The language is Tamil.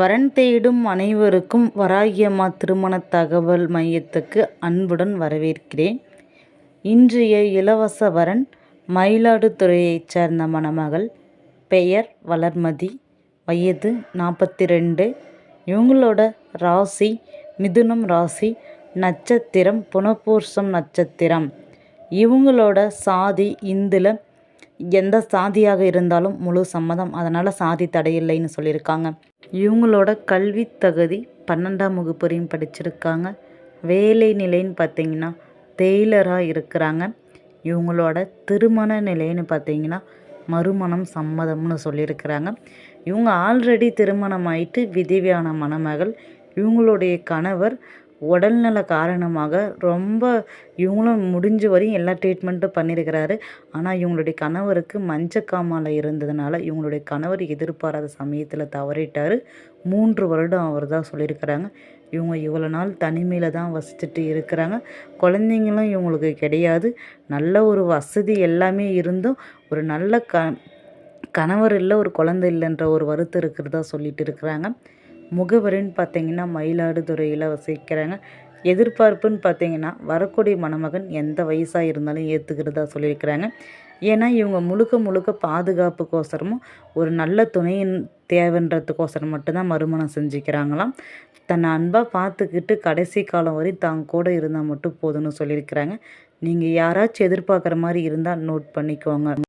வரன் தேடும் அனைவருக்கும் வராகியம்மா திருமண தகவல் மையத்துக்கு அன்புடன் வரவேற்கிறேன். இன்றைய இலவச வரன் மயிலாடுதுறையைச் சேர்ந்த மணமகள் பெயர் வளர்மதி வயது நாற்பத்தி ரெண்டு இவங்களோட ராசி மிதுனம் ராசி நட்சத்திரம் புனப்பூர்சம் நட்சத்திரம். இவங்களோட சாதி இந்தில் எந்த சாதியாக இருந்தாலும் முழு சம்மதம். அதனால் சாதி தடையில்லைன்னு சொல்லியிருக்காங்க. இவங்களோட கல்வி தகுதி பன்னெண்டாம் வகுப்பு வரையும் படிச்சிருக்காங்க. வேலை நிலைன்னு பார்த்தீங்கன்னா டெய்லராக இருக்கிறாங்க. இவங்களோட திருமண நிலைன்னு பார்த்தீங்கன்னா மறுமணம் சம்மதம்னு சொல்லியிருக்கிறாங்க. இவங்க ஆல்ரெடி திருமணம் ஆயிட்டு விதவியான மணமகள். இவங்களுடைய கணவர் உடல்நல காரணமாக ரொம்ப இவங்களும் முடிஞ்ச வரையும் எல்லா ட்ரீட்மெண்ட்டும் பண்ணியிருக்கிறாரு ஆனால் இவங்களுடைய கணவருக்கு மஞ்சக்காமாலை இருந்ததுனால இவங்களுடைய கணவர் எதிர்பாராத சமயத்தில் தவறிட்டார். மூன்று வருடம் அவர் தான் சொல்லியிருக்கிறாங்க இவங்க இவ்வளோ நாள் தனிமையில் தான் வசிச்சுட்டு இருக்கிறாங்க. குழந்தைங்களும் இவங்களுக்கு கிடையாது. நல்ல ஒரு வசதி எல்லாமே இருந்தும் ஒரு நல்ல க கணவர் இல்லை ஒரு குழந்தை இல்லைன்ற ஒரு வருத்தம் இருக்கிறதா சொல்லிட்டு இருக்கிறாங்க. முகவரின்னு பார்த்தீங்கன்னா மயிலாடுதுறையில் வசிக்கிறாங்க எதிர்பார்ப்புன்னு பார்த்தீங்கன்னா வரக்கூடிய மணமகன் எந்த வயசாக இருந்தாலும் ஏற்றுக்கிறதா சொல்லியிருக்கிறாங்க. ஏன்னா இவங்க முழுக்க முழுக்க பாதுகாப்புக்கோசரமும் ஒரு நல்ல துணையின் தேவைன்றதுக்கோசரம் மட்டும்தான் மறுமணம் செஞ்சுக்கிறாங்களாம். தன்னை அன்பாக பார்த்துக்கிட்டு கடைசி காலம் வரை தாங்க கூட இருந்தால் மட்டும் போதும்னு சொல்லியிருக்கிறாங்க. நீங்கள் யாராச்சும் எதிர்பார்க்குற மாதிரி இருந்தால் நோட் பண்ணிக்கோங்க.